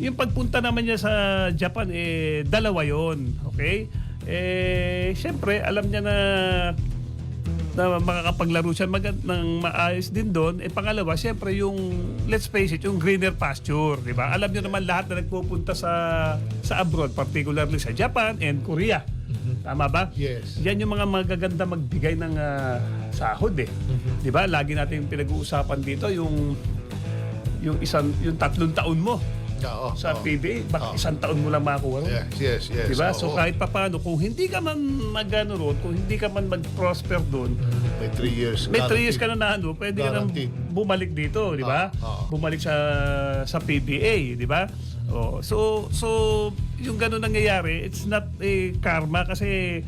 yung pagpunta naman niya sa Japan, eh, dalawa yon okay? Eh, syempre, alam niya na na makakapaglaro siya mag ng maayos din doon. Eh pangalawa, syempre yung let's face it, yung greener pasture, di ba? Alam niyo naman lahat na nagpupunta sa sa abroad, particularly sa Japan and Korea. Tama ba? Yes. Yan yung mga magaganda magbigay ng ah, sahod eh. 'Di ba? Lagi natin pinag-uusapan dito yung yung isang yung tatlong taon mo Oo, sa oo. PBA, bakit Oo. isang taon mo lang makakuha ron? Yes, yes, yes. Diba? oo. So kahit papaano, kung hindi ka man magano ron, kung hindi ka man mag-prosper doon, May three years. may 3 years ka na na ano, pwede ka nang Guaranteed. bumalik dito, di ba? Oo, oo. Bumalik sa sa PBA, di ba? Oh, so so yung ganun nangyayari, it's not a karma kasi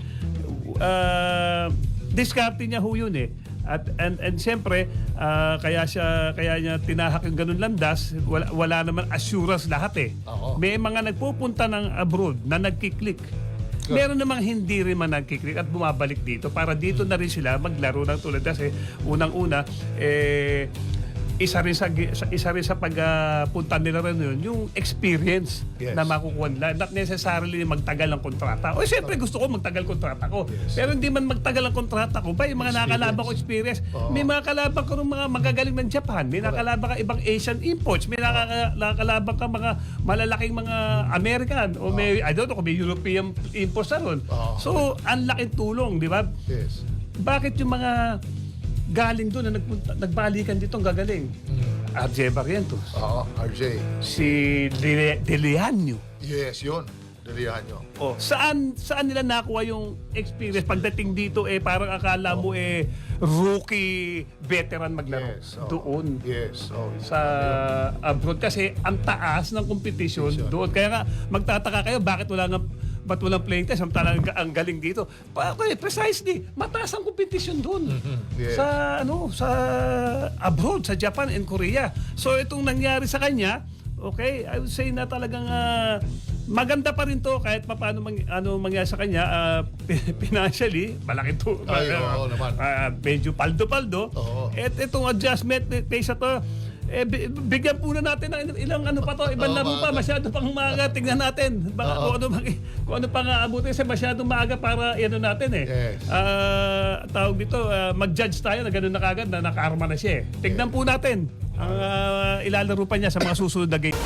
uh, diskarte niya ho yun eh. At and and siyempre ah, kaya siya kaya niya tinahak yung ganun landas, wala, wala naman assurance lahat eh. Oo. May mga nagpupunta ng abroad na nagkiklik. Meron namang hindi rin man nagkiklik at bumabalik dito para dito na rin sila maglaro ng tulad kasi unang-una eh isa rin sa isa rin sa pagpunta nila rin yun yung experience Yes. na makukuha nila. Not necessarily magtagal ng kontrata. O siyempre gusto ko magtagal kontrata ko. Yes. pero hindi man magtagal ang kontrata ko pa yung mga nakalaban ko experience. Oo. may mga kalaban ko ng mga magagaling ng Japan. May nakalaban ka ibang Asian imports. May nakaka- nakalaban ka mga malalaking mga American. O may I don't know kung may European imports na ron. Oo. so ang laking tulong di ba? Yes. bakit yung mga galing doon na nagpunta, nagbalikan dito ang gagaling? RJ Barrientos, Oo, RJ. si De, De Leanio. Yes, yun. Dalihan nyo. Oh, saan saan nila nakuha yung experience pagdating dito eh parang akala mo eh rookie veteran maglaro Yes. oo. doon Yes. Oh, sa abroad kasi ang taas ng competition Competition. doon. Kaya nga magtataka kayo bakit wala nga ba't walang playing test? Ang talagang ang galing dito. Pa, okay, precisely, mataas ang competition doon. Yes. Sa ano, sa abroad, sa Japan and Korea. So itong nangyari sa kanya, okay, I would say na talagang ah, maganda pa rin to kahit pa paano mang, ano mangyari sa kanya ah, financially, malaki to. Ay, Ah, oo naman. ah, medyo paldo-paldo. Oo. At itong adjustment pace na to, eh, bi- bigyan po na natin ng ilang ano pa to, ibang Oo, laro pa, masyado pang maaga. Tingnan natin. Baka Oo. kung ano, kung ano pang aabutin kasi masyadong maaga para ano natin eh. Yes. Ah, tawag dito, ah, mag-judge tayo na gano'n na kagad na nakarma na siya eh. Tignan po natin ang ah, ilalaro pa niya sa mga susunod na game.